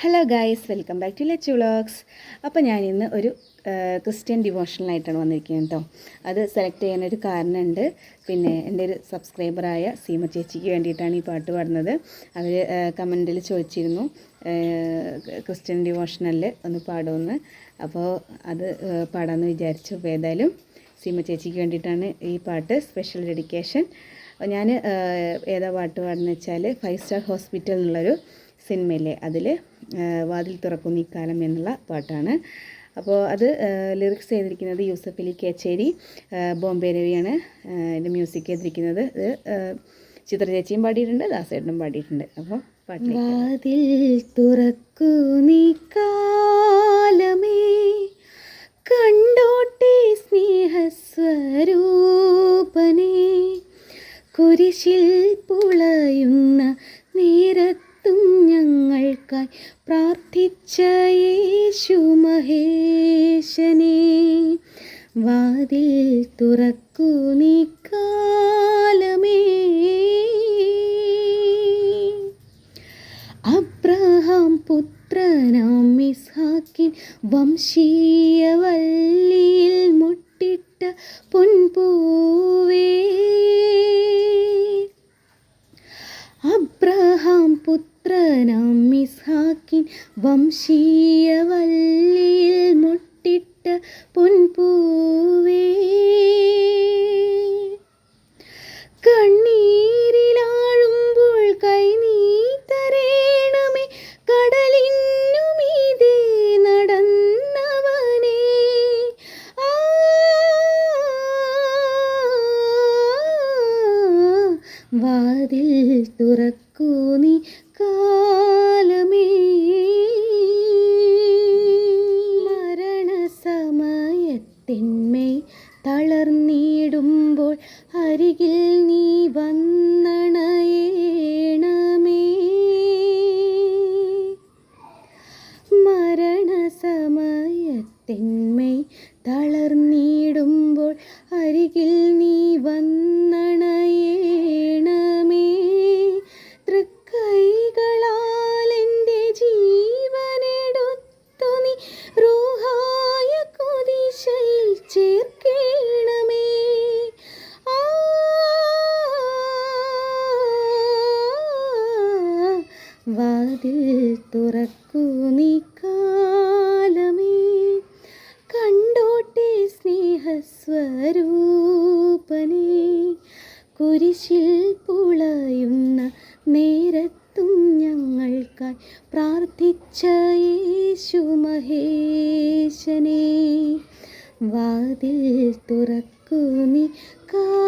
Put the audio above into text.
Hello guys welcome back to Lach vlogs അപ്പോൾ ഞാൻ ഇന്ന് ഒരു ക്രിസ്ത്യൻ ഡിവോഷണലായിട്ടാണ് വന്നിരിക്കുന്നത് കേട്ടോ അത് സെലക്ട് ചെയ്യാനൊരു കാരണമുണ്ട്. പിന്നെ എന്റെ ഒരു സബ്സ്ക്രൈബറായ സീമ ചേച്ചിക്ക് വേണ്ടിയിട്ടാണ് ഈ പാട്ട് പാടുന്നത്. അവർ കമന്റിൽ ചോദിച്ചിരുന്നു ക്രിസ്ത്യൻ ഡിവോഷണലിൽ ഒന്ന് പാടുമെന്ന് അപ്പോൾ അത് പാടാമെന്ന് വിചാരിച്ചു. അപ്പോൾ ഏതായാലും സീമ ചേച്ചിക്ക് വേണ്ടിയിട്ടാണ് ഈ പാട്ട് സ്പെഷ്യൽ ഡെഡിക്കേഷൻ ഞാൻ ഏതാ പാട്ട് പാടുന്നത് വെച്ചാൽ ഫൈവ് സ്റ്റാർ ഹോസ്പിറ്റൽ എന്നുള്ളൊരു സിനിമയിലെ അതിൽ വാതിൽ തുറക്കുന്ന ഈ കാലം എന്നുള്ള പാട്ടാണ്. അപ്പോൾ അത് ലിറിക്സ് ചെയ്തിരിക്കുന്നത് യൂസഫ് അലി കേച്ചേരി ബോംബെ രവിയാണ് എന്റെ മ്യൂസിക് ചെയ്തിരിക്കുന്നത്. ഇത് ആ, ചിത്ര ചേച്ചിയും പാടിയിട്ടുണ്ട് ദാസേട്ടനും പാടിയിട്ടുണ്ട്. അപ്പോൾ വാതിൽ തുറക്കൂ നീ കാലമേ കണ്ടോട്ടെ സ്നേഹസ്വരൂപനെ കുരിശിൽ പുളയുന്ന നേരത്തും ഞങ്ങൾക്കായി. പ്രാർത്ഥിച്ച യേശു മഹേശനെ വാതിൽ തുറക്കൂ നീ കാലമേ. അബ്രഹാം പുത്രനാം മിസ്ഹാക്കിൻ വംശീയ വല്ലിയിൽ മുട്ടിട്ട പൊൻപൂവേ. അബ്രഹാം പുത്രനാം മിസ്ഹാക്കിൻ വംശീയ മുട്ടിട്ട പൊൻപൂവേ വാതിൽ തുറക്കൂ നീ കാലമേ. മരണസമയത്തിന്മേ തളർന്നിടുമ്പോൾ അരികിൽ നീ വന്നണയേണമേ വാതിൽ തുറക്കൂ നീ കാലമേ. കണ്ടോട്ടെ സ്നേഹസ്വരൂപനെ. കുരിശിൽ പുളയുന്ന നേരത്തും ഞങ്ങൾക്കായി പ്രാർത്ഥിച്ച യേശു മഹേശനെ. വാതിൽ തുറക്കൂ നീ കാ